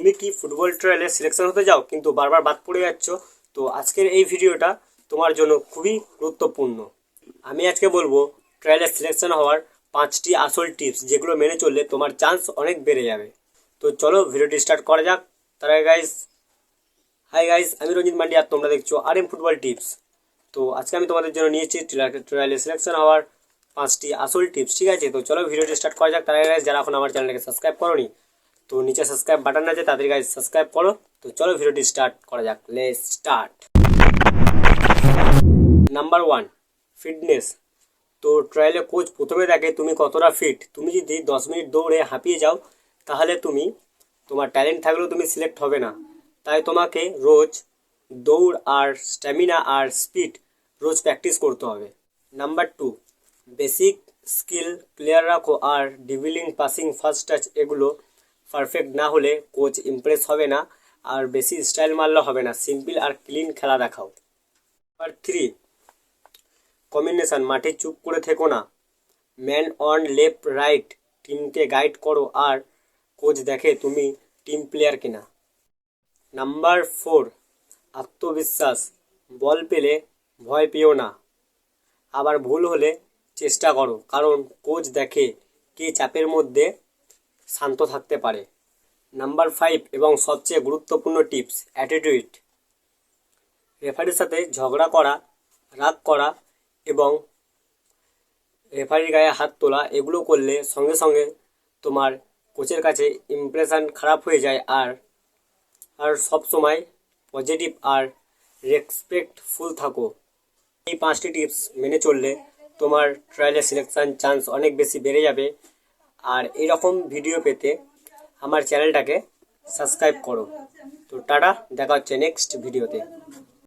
তুমি কি football ট্রায়ালে selection হতে যাও? কিন্তু বারবার বাদ পড়ে যাচ্ছ। তো আজকের এই ভিডিওটা তোমার জন্য খুবই গুরুত্বপূর্ণ। আমি আজকে বলব ট্রায়ালে সিলেকশন হওয়ার পাঁচটি আসল টিপস যেগুলো মেনে চললে তোমার চান্স অনেক বেড়ে যাবে। তো চলো ভিডিওটি স্টার্ট করা যাক। তার আগে গাইজ হাই গাইজ আমি রঞ্জিত মান্ডি আর তোমরা দেখছ আর এম ফুটবল টিপস তো আজকে আমি তোমাদের জন্য নিয়েছি ট্রায়ালে সিলেকশন হওয়ার পাঁচটি আসল টিপস ঠিক আছে? তো চলো ভিডিওটি স্টার্ট করা যাক। তার আগে যারা এখন আমার চ্যানেলটাকে সাবস্ক্রাইব করোনি তো নিচে সাবস্ক্রাইব বাটন আছে তাদের গাইজ সাবস্ক্রাইব করো। তো চলো ভিডিওটি স্টার্ট করা যাক। লে স্টার্ট নাম্বার ওয়ান ফিটনেস তো ট্রায়ালে কোচ প্রথমে দেখে তুমি কতটা ফিট তুমি যদি দশ মিনিট দৌড়ে হাঁপিয়ে যাও, তাহলে তুমি তোমার ট্যালেন্ট থাকলেও তুমি সিলেক্ট হবে না। তাই তোমাকে রোজ দৌড় আর স্ট্যামিনা আর স্পিড রোজ প্র্যাকটিস করতে হবে। Number two basic skill clear রাখো আর ডিভিলিং পাসিং ফার্স্ট টাচ এগুলো পারফেক্ট না হলে কোচ ইমপ্রেস হবে না, আর বেশি স্টাইল মারলে হবে না। সিম্পল আর ক্লিন খেলা দেখাও। নাম্বার থ্রি কম্বিনেশন মাঠে চুপ করে থেকো না। ম্যান অন লেফট রাইট টিমকে গাইড করো, আর কোচ দেখে তুমি টিম প্লেয়ার কিনা। নাম্বার ফোর আত্মবিশ্বাস, বল পেলে ভয় পেও না। আবার ভুল হলে চেষ্টা করো, কারণ কোচ দেখে কে চাপের মধ্যে শান্ত থাকতে পারে। নাম্বার ফাইভ এবং সবচেয়ে গুরুত্বপূর্ণ টিপস অ্যাটিটিউড রেফারির সাথে ঝগড়া করা, রাগ করা এবং রেফারির গায়ে হাত তোলা, এগুলো করলে সঙ্গে সঙ্গে তোমার কোচের কাছে ইমপ্রেশন খারাপ হয়ে যায় আর আর সব সময় পজিটিভ আর রেসপেক্টফুল থাকো। এই পাঁচটি টিপস মেনে চললে তোমার ট্রায়ালে সিলেকশন চান্স অনেক বেশি বেড়ে যাবে। আর এরকম ভিডিও পেতে আমার চ্যানেলটাকে সাবস্ক্রাইব করো। তো টাটা দেখা হচ্ছে নেক্সট ভিডিওতে